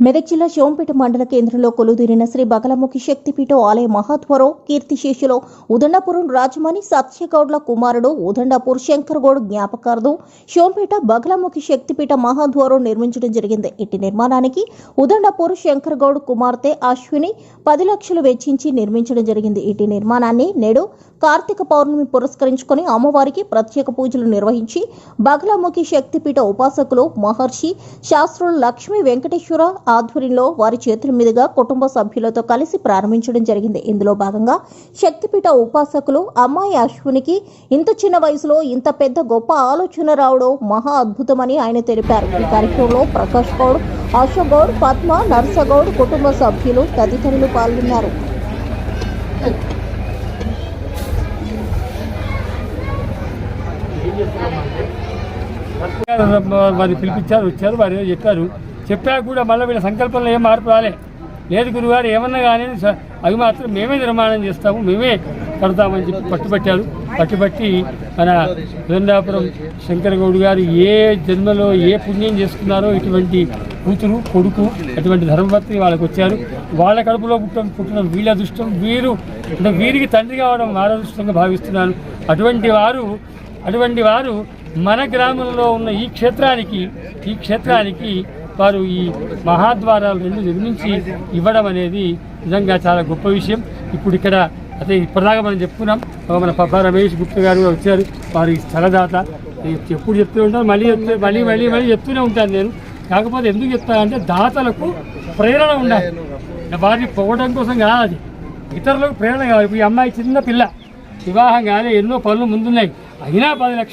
మెదక్ జిల్లా శోంపేట మండల కేంద్రంలో కొలుదీరిన శ్రీ బగలముఖి శక్తిపీఠ ఆలయ మహాత్వరో కీర్తిశేషులో ఉదండపురం రాజమణి సత్యగౌడ్ల కుమారుడు ఉదండపూర్ శంకర్ జ్ఞాపకార్థం శోంపేట బగలముఖి శక్తిపీఠ మహాద్వారం నిర్మించడం జరిగింది. ఇట్టి నిర్మాణానికి ఉదండపూర్ శంకర్గౌడ్ కుమార్తె అశ్విని పది లక్షలు వెచ్చించి నిర్మించడం జరిగింది. ఇటు నిర్మాణాన్ని నేడు కార్తీక పౌర్ణమి పురస్కరించుకొని అమ్మవారికి ప్రత్యేక పూజలు నిర్వహించి బగలముఖి శక్తిపీఠ ఉపాసకులు మహర్షి శాస్త్రులు లక్ష్మీ వెంకటేశ్వర ఆధ్వర్యంలో వారి చేతుల మీదుగా కుటుంబ సభ్యులతో కలిసి ప్రారంభించడం జరిగింది. ఇందులో భాగంగా శక్తిపీఠ ఉపాసకులు అమ్మాయి అశ్వినికి ఇంత చిన్న వయసులో ఇంత పెద్ద గొప్ప ఆలోచన రావడం మహా అద్భుతమని ఆయన తెలిపారు. ఈ కార్యక్రమంలో ప్రకాష్ గౌడ్ అశోక్ గౌడ్ పద్మ నర్సగౌడ్ కుటుంబ సభ్యులు తదితరులు పాల్గొన్నారు. వారు పిలిపించారు వచ్చారు వారు ఏదో చెప్పారు. చెప్పాక కూడా మళ్ళీ వీళ్ళ సంకల్పంలో ఏం మార్పు రాలే. లేదు గురుగారు ఏమన్నా కానీ స- అవి మాత్రం మేమే నిర్మాణం చేస్తాము మేమే కడతామని చెప్పి పట్టుబట్టారు. పట్టుబట్టి మన వేందాపురం శంకర గౌడ్ గారు ఏ జన్మలో ఏ పుణ్యం చేసుకున్నారో ఇటువంటి కూతురు కొడుకు అటువంటి ధర్మపత్ని వాళ్ళకి వచ్చారు. వాళ్ళ కడుపులో పుట్టడం పుట్టిన వీళ్ళ అదృష్టం వీరు అంటే వీరికి తండ్రి కావడం వారదృష్టంగా భావిస్తున్నాను. అటువంటి వారు అటువంటి వారు మన గ్రామంలో ఉన్న ఈ క్షేత్రానికి ఈ క్షేత్రానికి వారు ఈ మహాద్వారాలు రెండు నిర్మించి ఇవ్వడం అనేది నిజంగా చాలా గొప్ప విషయం. ఇప్పుడు ఇక్కడ అదే ఇప్పటిదాకా మనం చెప్పుకున్నాం. మన పబ్బా రమేష్ గుప్తా గారు కూడా వచ్చారు. వారి స్థలదాత. ఎప్పుడు చెప్తూ ఉంటాను. మళ్ళీ చెప్తే మళ్ళీ మళ్ళీ మళ్ళీ చెప్తూనే ఉంటాను నేను. కాకపోతే ఎందుకు చెప్తానంటే దాతలకు ప్రేరణ ఉండాలి. వారిని పోవడం కోసం కాదు. అది ఇతరులకు ప్రేరణ కావాలి. ఇప్పుడు ఈ అమ్మాయి చిన్న పిల్ల. వివాహం కానీ ఎన్నో పనులు ముందున్నాయి. అయినా పది లక్షలు